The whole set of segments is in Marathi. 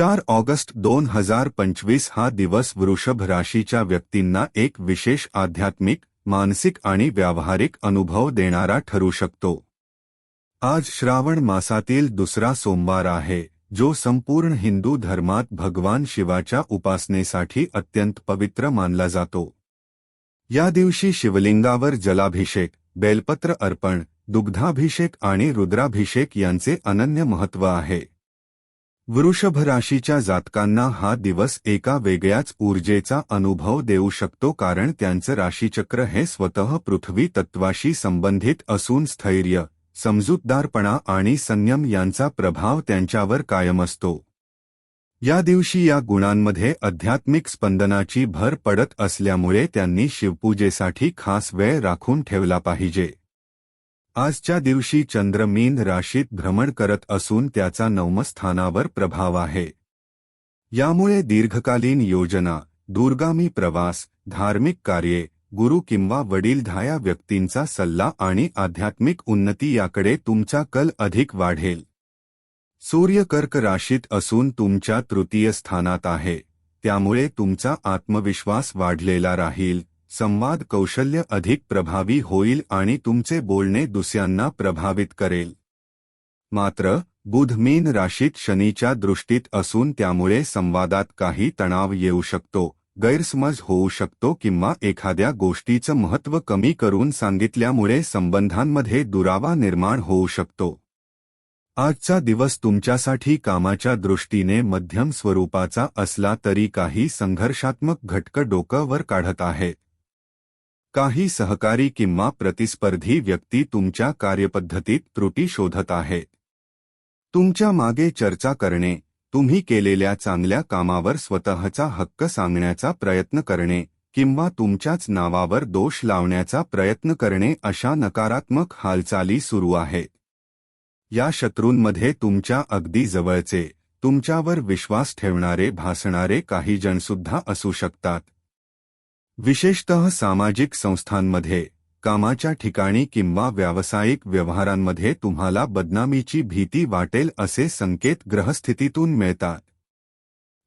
चार ऑगस्ट दोन हजार पंचवीस हा दिवस वृषभ राशीच्या व्यक्तींना एक विशेष आध्यात्मिक मानसिक आणि व्यावहारिक अनुभव देणारा ठरू शकतो. आज श्रावण मासातील दुसरा सोमवार आहे जो संपूर्ण हिंदू धर्मात भगवान शिवाच्या उपासनेसाठी अत्यंत पवित्र मानला जातो. या दिवशी शिवलिंगावर जलाभिषेक बेलपत्र अर्पण दुग्धाभिषेक आणि रुद्राभिषेक यांचे अनन्य महत्त्व आहे. वृषभ राशीच्या जातकांना हा दिवस एका वेगळ्याच ऊर्जेचा अनुभव देऊ शकतो कारण त्यांचं राशीचक्र हे स्वतः पृथ्वी तत्वाशी संबंधित असून स्थैर्य समजूतदारपणा आणि संयम यांचा प्रभाव त्यांच्यावर कायम असतो. या दिवशी या गुणांमध्ये आध्यात्मिक स्पंदनाची भर पडत असल्यामुळे त्यांनी शिवपूजेसाठी खास वेळ राखून ठेवला पाहिजे. आजच्या दिवशी चंद्र मीन राशीत भ्रमण करत असून त्याचा नवमस्थानावर प्रभाव आहे. यामुळे दीर्घकालीन योजना दूरगामी प्रवास धार्मिक कार्ये गुरु किंवा वडीलधाया व्यक्तींचा सल्ला आणि आध्यात्मिक उन्नती याकडे तुमचा कल अधिक वाढेल. सूर्य कर्क राशीत असून तुमच्या तृतीय स्थानात आहे. त्यामुळे तुमचा आत्मविश्वास वाढलेला राहील. संवाद कौशल्य अधिक प्रभावी होईल आणि तुमचे बोलणे दुसऱ्यांना प्रभावित करेल. मात्र बुध मीन राशीत शनीच्या दृष्टीत असून त्यामुळे संवादात काही तणाव येऊ शकतो गैरसमज होऊ शकतो किंवा एखाद्या गोष्टीचं महत्त्व कमी करून सांगितल्यामुळे संबंधांमध्ये दुरावा निर्माण होऊ शकतो. आजचा दिवस तुमच्यासाठी कामाच्या दृष्टीने मध्यम स्वरूपाचा असला तरी काही संघर्षात्मक घटक डोकं काढत आहेत काही सहकारी किंवा प्रतिस्पर्धी व्यक्ती तुमच्या कार्यपद्धतीत त्रुटी शोधत आहेत तुमच्या मागे चर्चा करणे तुम्ही केलेल्या चांगल्या कामावर स्वतःचा हक्क सांगण्याचा प्रयत्न करणे किंवा तुमच्याच नावावर दोष लावण्याचा प्रयत्न करणे अशा नकारात्मक हालचाली सुरू आहेत या शत्रूंमध्ये तुमच्या अगदी जवळचे तुमच्यावर विश्वास ठेवणारे भासणारे काही जणसुद्धा असू शकतात. विशेषतः सामाजिक संस्थांमध्ये कामाच्या ठिकाणी किंवा व्यावसायिक व्यवहारांमध्ये तुम्हाला बदनामीची भीती वाटेल असे संकेत ग्रहस्थितीतून मिळतात.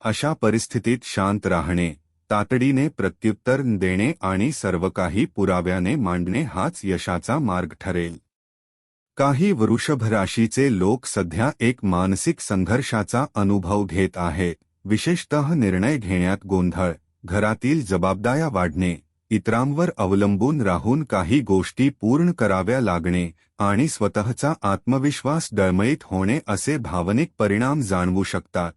अशा परिस्थितीत शांत राहणे तातडीने प्रत्युत्तर देणे आणि सर्व काही पुराव्याने मांडणे हाच यशाचा मार्ग ठरेल. काही वृषभ राशीचे लोक सध्या एक मानसिक संघर्षाचा अनुभव घेत आहेत विशेषतः निर्णय घेण्यात गोंधळ. घरातील जबाबदाऱ्या वाढणे, इतरांवर अवलंबून राहून काही गोष्टी पूर्ण कराव्या लागणे आणि स्वतःचा आत्मविश्वास डळमळीत होणे असे भावनिक परिणाम जाणवू शकतात.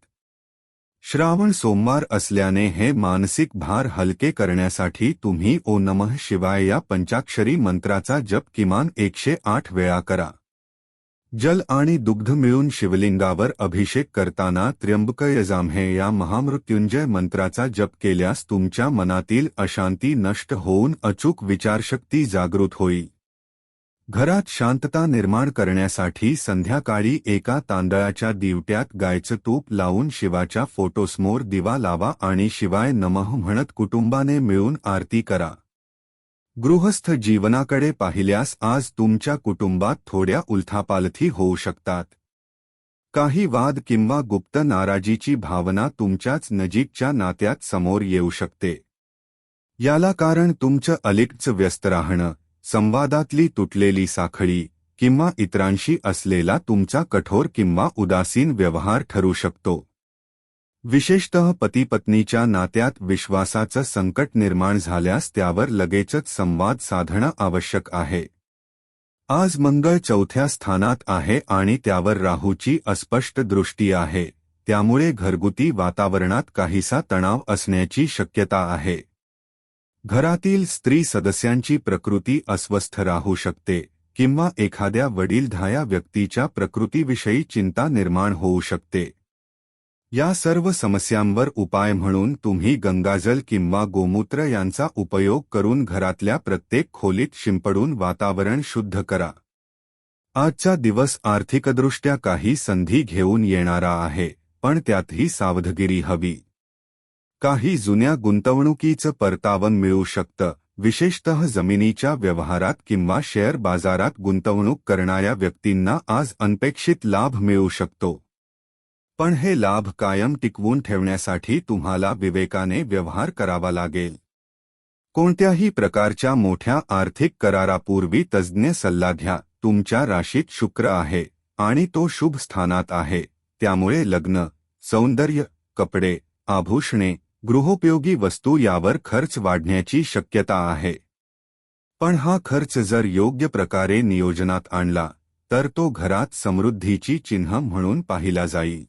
श्रावण सोमवार असल्याने हे मानसिक भार हलके करण्यासाठी तुम्ही ओ नमः शिवाय या पंचाक्षरी मंत्राचा जप किमान एकशे आठ वेळा करा. जल आणि दुग्ध मिळून शिवलिंगावर अभिषेक करताना त्र्यंबकयजाम्हे या महामृत्युंजय मंत्राचा जप केल्यास तुमच्या मनातील अशांती नष्ट होऊन अचूक विचारशक्ती जागृत होईल. घरात शांतता निर्माण करण्यासाठी संध्याकाळी एका तांदळाच्या दिवट्यात गायचं तूप लावून शिवाच्या फोटोसमोर दिवा लावा आणि शिवाय नमः म्हणत कुटुंबाने मिळून आरती करा. गृहस्थ जीवनाकडे पाहिल्यास आज तुमच्या कुटुंबात थोड्या उलथापालथी होऊ शकतात. काही वाद किंवा गुप्त नाराजीची भावना तुमच्याच नजीकच्या नात्यात समोर येऊ शकते. याला कारण तुमचं अलिकचं व्यस्त राहणं संवादातली तुटलेली साखळी किंवा इतरांशी असलेला तुमचा कठोर किंवा उदासीन व्यवहार ठरू शकतो. विशेषतः पतीपत्नीच्या नात्यात विश्वासाचं संकट निर्माण झाल्यास त्यावर लगेचच संवाद साधणं आवश्यक आहे. आज मंगळ चौथ्या स्थानात आहे आणि त्यावर राहूची अस्पष्ट दृष्टी आहे. त्यामुळे घरगुती वातावरणात काहीसा तणाव असण्याची शक्यता आहे. घरातील स्त्री सदस्यांची प्रकृती अस्वस्थ राहू शकते किंवा एखाद्या वडीलधाया व्यक्तीच्या प्रकृतीविषयी चिंता निर्माण होऊ शकते. या सर्व समस्यांवर उपाय म्हणून तुम्ही गंगाजल किंवा गोमूत्र यांचा उपयोग करून घरातल्या प्रत्येक खोलीत शिंपडून वातावरण शुद्ध करा. आजचा दिवस आर्थिकदृष्ट्या काही संधी घेऊन येणारा आहे पण त्यातही सावधगिरी हवी. काही जुन्या गुंतवणुकीचं परतावन मिळू शकतं विशेषतः जमिनीच्या व्यवहारात किंवा शेअर बाजारात गुंतवणूक करणाऱ्या व्यक्तींना आज अनपेक्षित लाभ मिळू शकतो. पण हे लाभ कायम टिकवून ठेवण्यासाठी तुम्हाला विवेकाने व्यवहार करावा लागेल. कोणत्याही प्रकारच्या मोठ्या आर्थिक करारापूर्वी तज्ज्ञ सल्ला घ्या. तुमच्या राशीत शुक्र आहे आणि तो शुभ स्थानात आहे. त्यामुळे लग्न सौंदर्य कपडे आभूषणे गृहोपयोगी वस्तू यावर खर्च वाढण्याची शक्यता आहे. पण हा खर्च जर योग्य प्रकारे नियोजनात आणला तर तो घरात समृद्धीची चिन्ह म्हणून पाहिला जाईल.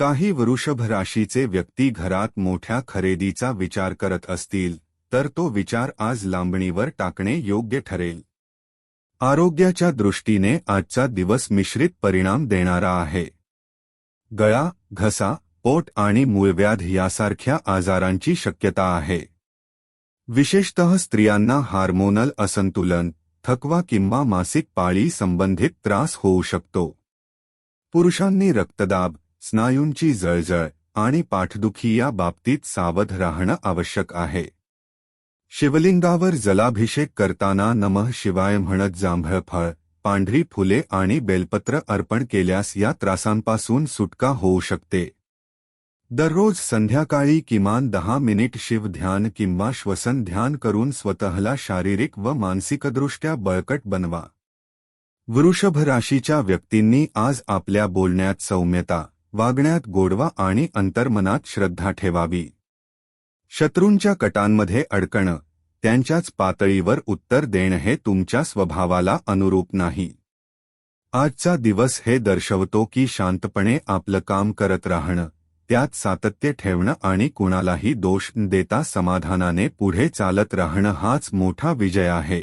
काही वृषभ राशीचे व्यक्ती घरात मोठ्या खरेदीचा विचार करत असतील, तर तो विचार आज लांबणीवर टाकणे योग्य ठरेल. आरोग्याच्या दृष्टीने आजचा दिवस मिश्रित परिणाम देणारा आहे. गळा, घसा, पोट आणि मूळव्याध यासारख्या आजारांची शक्यता आहे. विशेषतः स्त्रियांना हार्मोनल असंतुलन, थकवा किंवा मासिक पाळी संबंधित त्रास होऊ शकतो. पुरुषांनी रक्तदाब स्नायूंची जळजळ आणि पाठदुखी या बाबतीत सावध राहणं आवश्यक आहे. शिवलिंगावर जलाभिषेक करताना नमः शिवाय म्हणत जांभळ फळ पांढरी फुले आणि बेलपत्र अर्पण केल्यास या त्रासांपासून सुटका होऊ शकते. दररोज संध्याकाळी किमान दहा मिनिट शिव ध्यान किंवा श्वसन ध्यान करून स्वतःला शारीरिक व मानसिकदृष्ट्या बळकट बनवा. वृषभ राशीच्या व्यक्तींनी आज आपल्या बोलण्यात सौम्यता वागण्यात गोडवा आणि अंतर्मनात श्रद्धा ठेवावी. शत्रूंच्या कटांमध्ये अडकणं त्यांच्याच पातळीवर उत्तर देणं हे तुमच्या स्वभावाला अनुरूप नाही. आजचा दिवस हे दर्शवतो की शांतपणे आपलं काम करत राहणं त्यात सातत्य ठेवणं आणि कुणालाही दोष देता समाधानाने पुढे चालत राहणं हाच मोठा विजय आहे.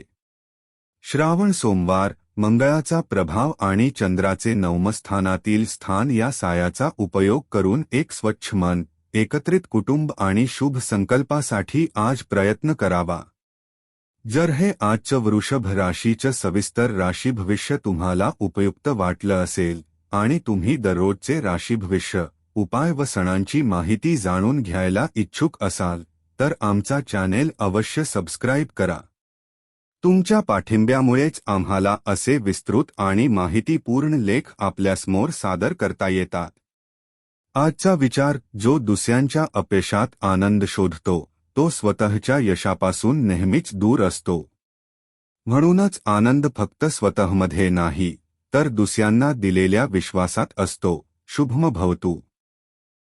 श्रावण सोमवार मंगळाचा प्रभाव आणि चंद्राचे नवमस्थानातील स्थान या सायाचा उपयोग करून एक स्वच्छ मन एकत्रित कुटुंब आणि शुभ संकल्पासाठी आज प्रयत्न करावा. जर हे आजचं वृषभ राशीचं सविस्तर राशी भविष्य तुम्हाला उपयुक्त वाटलं असेल आणि तुम्ही दररोजचे राशी भविष्य उपाय व सणांची माहिती जाणून घ्यायला इच्छुक असाल तर आमचा चॅनेल अवश्य सबस्क्राईब करा. तुमच्या पाठिंब्यामुळेच आम्हाला असे विस्तृत आणि माहितीपूर्ण लेख आपल्यासमोर सादर करता येतात. आजचा विचार जो दुसऱ्यांच्या अपयशात आनंद शोधतो तो स्वतःच्या यशापासून नेहमीच दूर असतो. म्हणूनच आनंद फक्त स्वतःमध्ये नाही तर दुसऱ्यांना दिलेल्या विश्वासात असतो. शुभम भवतू